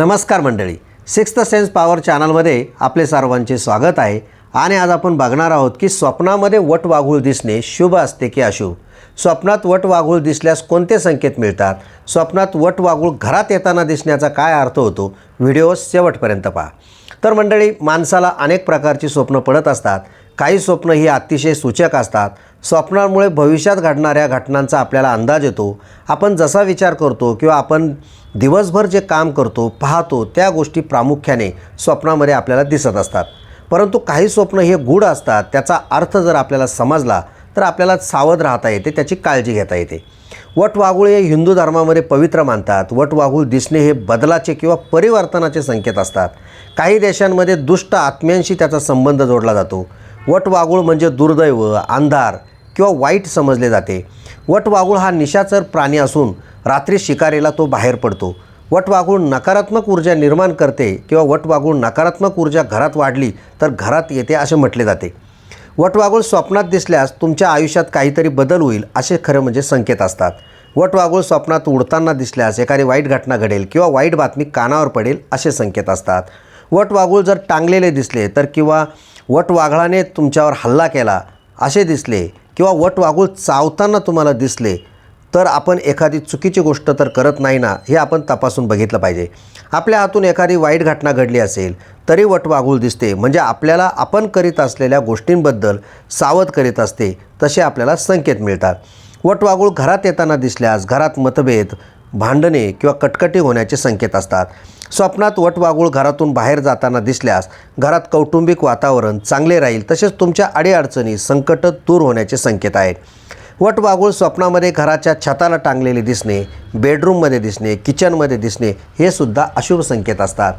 नमस्कार मंडळी sixth sense power चॅनलमध्ये आपले सर्वांचे स्वागत आहे. आणि आज आपण बघणार आहोत की स्वप्नामध्ये वट वाघूळ दिसणे शुभ असते की अशुभ? स्वप्नात वट वाघूळ दिसल्यास कोणते संकेत मिळतात? स्वप्नात वट वाघूळ घरात येताना दिसण्याचा काय अर्थ होतो? व्हिडिओ शेवटपर्यंत पहा. तर मंडळी माणसाला अनेक प्रकारची स्वप्न पडत असतात. काही स्वप्न ही अतिशय सूचक असतात. स्वप्नांमुळे भविष्यात घडणाऱ्या घटनांचा आपल्याला अंदाज येतो. आपण जसा विचार करतो किंवा आपण दिवसभर जे काम करतो पाहतो त्या गोष्टी प्रामुख्याने स्वप्नामध्ये आपल्याला दिसत असतात. परंतु काही स्वप्न हे गूढ असतात त्याचा अर्थ जर आपल्याला समजला तर आपल्याला सावध राहता येते त्याची काळजी घेता येते. वटवाघूळ हे हिंदू धर्मामध्ये पवित्र मानतात. वटवाघूळ दिसणे हे बदलाचे किंवा परिवर्तनाचे संकेत असतात. काही देशांमध्ये दुष्ट आत्म्यांशी त्याचा संबंध जोडला जातो. वटवाघूळ म्हणजे दुर्दैव अंधार किंवा वाईट समजले जाते. वटवाघूळ हा निशाचर प्राणी असून रात्री शिकारीला तो बाहेर पडतो. वटवाघूळ नकारात्मक ऊर्जा निर्माण करते किंवा वटवाघूळ नकारात्मक ऊर्जा घरात वाढली तर घरात येते असे म्हटले जाते. वटवाघूळ स्वप्नात दिसल्यास तुमच्या आयुष्यात काहीतरी बदल होईल असे खरं म्हणजे संकेत असतात. वटवाघूळ स्वप्नात उडताना दिसल्यास एखादी वाईट घटना घडेल किंवा वाईट बातमी कानावर पडेल असे संकेत असतात. वटवाघूळ जर टांगलेले दिसले तर किंवा वटवाघळाने तुमच्यावर हल्ला केला असे दिसले किंवा वटवाघूळ चावताना तुम्हाला दिसले तर आपण एखादी चुकीची गोष्ट तर करत नाही ना हे आपण तपासून बघितलं पाहिजे. आपल्या हातून एखादी वाईट घटना घडली असेल तरी वटवाघूळ दिसते. म्हणजे आपल्याला आपण करीत असलेल्या गोष्टींबद्दल सावध करीत असते तसे आपल्याला संकेत मिळतात. वटवाघूळ घरात येताना दिसल्यास घरात मतभेद भांडणे किंवा कटकटी होण्याचे संकेत असतात. स्वप्नात वटवागूळ घरातून बाहेर जाताना दिसल्यास घरात कौटुंबिक वातावरण चांगले राहील तसेच तुमच्या अडीअडचणी संकट दूर होण्याचे संकेत आहेत. वटवागूळ स्वप्नामध्ये घराच्या छताला टांगलेले दिसणे बेडरूममध्ये दिसणे किचनमध्ये दिसणे हे सुद्धा अशुभ संकेत असतात.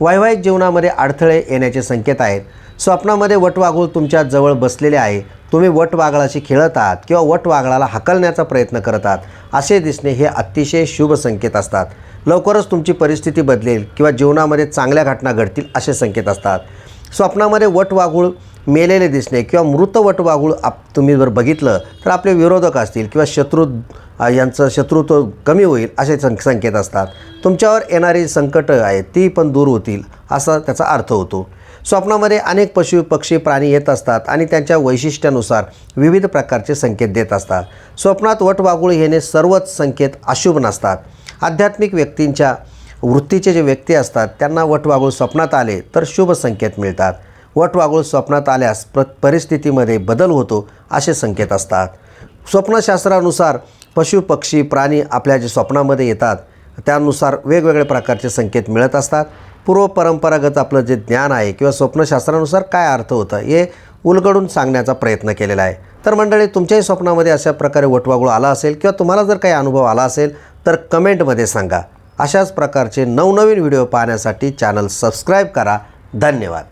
वैवाहिक जीवनामध्ये अडथळे येण्याचे संकेत आहेत. स्वप्नामध्ये वटवाघूळ तुमच्या जवळ बसलेले आहे. तुम्ही वटवाघळाशी खेळत आहात किंवा वटवाघळाला हकलण्याचा प्रयत्न करत आहात असे दिसणे हे अतिशय शुभ संकेत असतात. लवकरच तुमची परिस्थिती बदलेल किंवा जीवनामध्ये चांगल्या घटना घडतील असे संकेत असतात. स्वप्नामध्ये वटवाघूळ मेलेले दिसणे किंवा मृत वटवाघूळ आप तुम्ही जर बघितलं तर आपले विरोधक असतील किंवा शत्रू यांचं शत्रुत्व कमी होईल असे सं संकेत असतात. तुमच्यावर येणारी संकटं आहेत ती पण दूर होतील असा त्याचा अर्थ होतो. स्वप्नामध्ये अनेक पशु पक्षी प्राणी येत असतात आणि त्यांच्या वैशिष्ट्यानुसार विविध प्रकारचे संकेत देत असतात. स्वप्नात वटवागुळ येणे सर्वच संकेत अशुभ नसतात. आध्यात्मिक व्यक्तींच्या वृत्तीचे जे व्यक्ती असतात त्यांना वटवागुळ स्वप्नात आले तर शुभ संकेत मिळतात. वटवागुळ स्वप्नात आल्यास प्र परिस्थितीमध्ये बदल होतो असे संकेत असतात. स्वप्नशास्त्रानुसार पशु पक्षी प्राणी आपल्या जे स्वप्नामध्ये येतात त्यानुसार वेगवेगळ्या प्रकारचे संकेत मिळत असतात. पूर्व परंपरागत आपलं जे ज्ञान आहे किंवा स्वप्नशास्त्रानुसार काय अर्थ होतं हे उलगडून सांगण्याचा प्रयत्न केलेला आहे. तर मंडळी तुमच्याही स्वप्नामध्ये अशा प्रकारे वटवागुळ आला असेल किंवा तुम्हाला जर काही अनुभव आला असेल तर कमेंटमध्ये सांगा. अशाच प्रकारचे नवनवीन व्हिडिओ पाहण्यासाठी चॅनल सबस्क्राईब करा. धन्यवाद.